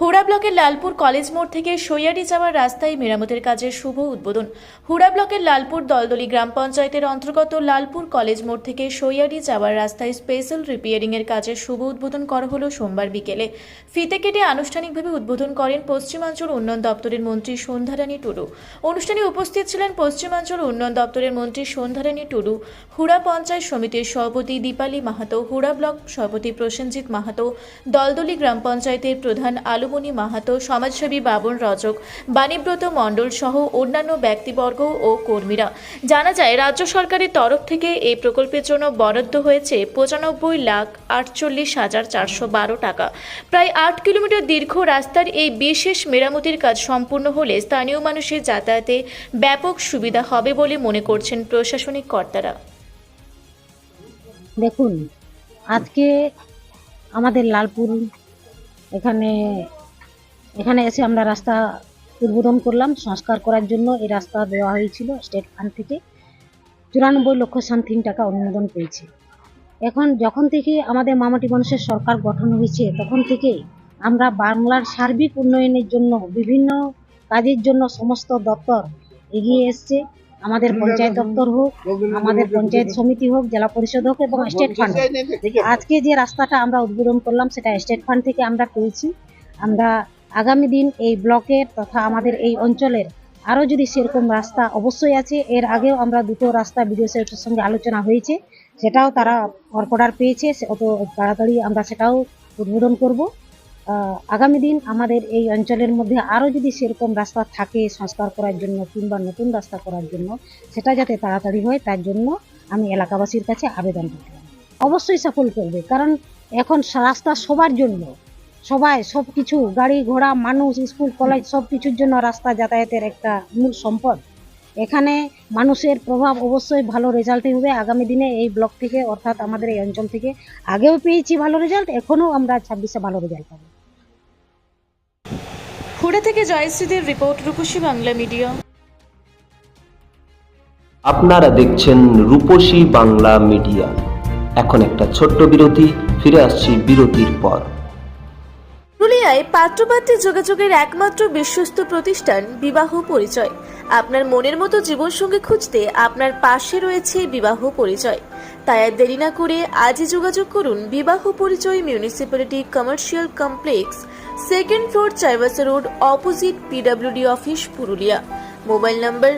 হুড়া ব্লকের লালপুর কলেজ মোড় থেকে সৈয়ারি যাওয়ার রাস্তায় মেরামতের কাজের শুভ উদ্বোধন। হুড়া ব্লকের লালপুর দলদলি গ্রাম পঞ্চায়েতের অন্তর্গত লালপুর কলেজ মোড় থেকে সৈয়ারি যাওয়ার রাস্তায় স্পেশাল রিপেয়ারিং এর কাজের শুভ উদ্বোধন করা হলো সোমবার বিকেলে। ফিতে কেটে আনুষ্ঠানিকভাবে উদ্বোধন করেন পশ্চিমাঞ্চল উন্নয়ন দপ্তরের মন্ত্রী সন্ধ্যারানী টুডু। অনুষ্ঠানে উপস্থিত ছিলেন পশ্চিমাঞ্চল উন্নয়ন দপ্তরের মন্ত্রী সন্ধ্যারানী টুডু, হুড়া পঞ্চায়েত সমিতির সভাপতি দীপালি মাহাতো, হুড়া ব্লক সভাপতি প্রসেনজিৎ মাহাতো, দলদলি গ্রাম পঞ্চায়েতের প্রধান আলুমণি মাহাতো, সমাজসেবী বাবন রজক, বাণীব্রত মণ্ডল সহ অন্যান্য ব্যক্তিবর্গ ও কর্মীরা। জানা যায়, রাজ্য সরকারের তরফ থেকে এই প্রকল্পের জন্য বরাদ্দ হয়েছে পঁচানব্বই লাখ আটচল্লিশ হাজার চারশো বারো টাকা। প্রায় আট কিলোমিটার দীর্ঘ রাস্তার এই বিশেষ মেরামতির কাজ সম্পূর্ণ হলে স্থানীয় মানুষের যাতায়াতে ব্যাপক সুবিধা হবে বলে মনে করছেন প্রশাসনিক কর্তারা। দেখুন, আজকে আমাদের লালপুর এখানে এখানে এসে আমরা রাস্তা উদ্বোধন করলাম, সংস্কার করার জন্য এই রাস্তা দেওয়া হয়েছিল স্টেট ফান্ড থেকে। চুরানব্বই লক্ষ সামথিং টাকা অনুমোদন পেয়েছে। এখন যখন থেকে আমাদের মামাটি মানুষের সরকার গঠন হয়েছে, তখন থেকে আমরা বাংলার সার্বিক উন্নয়নের জন্য বিভিন্ন কাজের জন্য সমস্ত দপ্তর এগিয়ে এসছে। আমাদের পঞ্চায়েত দপ্তর হোক আমাদের পঞ্চায়েত সমিতি হোক জেলা পরিষদ হোক এবং স্টেট ফান্ড আজকে যে রাস্তাটা আমরা উদ্বোধন করলাম সেটা স্টেট ফান্ড থেকে আমরা পেয়েছি আমরা আগামী দিন এই ব্লকের তথা আমাদের এই অঞ্চলের আরও যদি সেরকম রাস্তা অবশ্যই আছে এর আগেও আমরা দুটো রাস্তা বিডিও সাহেবের সঙ্গে আলোচনা হয়েছে। সেটাও তারা অর্ডার পেয়েছে অত তাড়াতাড়ি আমরা সেটাও উদ্বোধন করব। আগামী দিন আমাদের এই অঞ্চলের মধ্যে আরও যদি সেরকম রাস্তা থাকে সংস্কার করার জন্য কিংবা নতুন রাস্তা করার জন্য, সেটা যাতে তাড়াতাড়ি হয়, তার জন্য আমি এলাকাবাসীর কাছে আবেদন করলাম অবশ্যই সফল করবে, কারণ এখন রাস্তা সবার জন্য, সবাই সব কিছু গাড়ি ঘোড়া, মানুষ, স্কুল, কলেজ সব কিছুর জন্য রাস্তা যাতায়াতের একটা মূল সম্পদ। এখানে মানুষের প্রভাব অবশ্যই ভালো রেজাল্টই হবে। আগামী দিনে এই ব্লক থেকে অর্থাৎ আমাদের এই অঞ্চল থেকে আগেও পেয়েছি ভালো রেজাল্ট এখনও আমরা ছাব্বিশে ভালো রেজাল্ট পাবো। হুড়া থেকে জয়শ্রীদের রিপোর্ট রূপসী বাংলা মিডিয়া। আপনারা দেখছেন রূপসী বাংলা মিডিয়া। এখন একটা ছোট্ট বিরতি ফিরে আসছি বিরতির পর। পুরুলিয়ায় পাত্রপাত্রী যোগাযোগের একমাত্র বিশ্বস্ত প্রতিষ্ঠান বিবাহ পরিচয়। আপনার মনের মতো জীবনসঙ্গী খুঁজতে আপনার পাশে রয়েছে বিবাহ পরিচয়। তাই আর দেরি না করে আজই যোগাযোগ করুন বিবাহ পরিচয় municipality commercial complex, second floor Chaibasa road, opposite PWD office, Purulia. Mobile number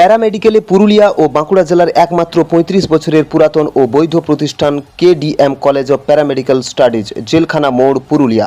প্যারামেডিকেলে Purulia ও বাঁকুড়া জেলার একমাত্র পঁয়ত্রিশ বছরের পুরাতন ও বৈধ প্রতিষ্ঠান KDM college of paramedical studies, জেলখানা মোড়, পুরুলিয়া।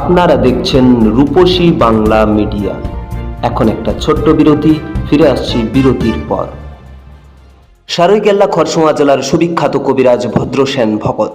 আপনারা দেখছেন রূপসী বাংলা মিডিয়া। এখন একটা ছোট্ট বিরতি, ফিরে আসছি বিরতির পর। সারৈকেল্লা খরসোয়া জেলার সুবিখ্যাত কবিরাজ Bhadrasen Bhakat.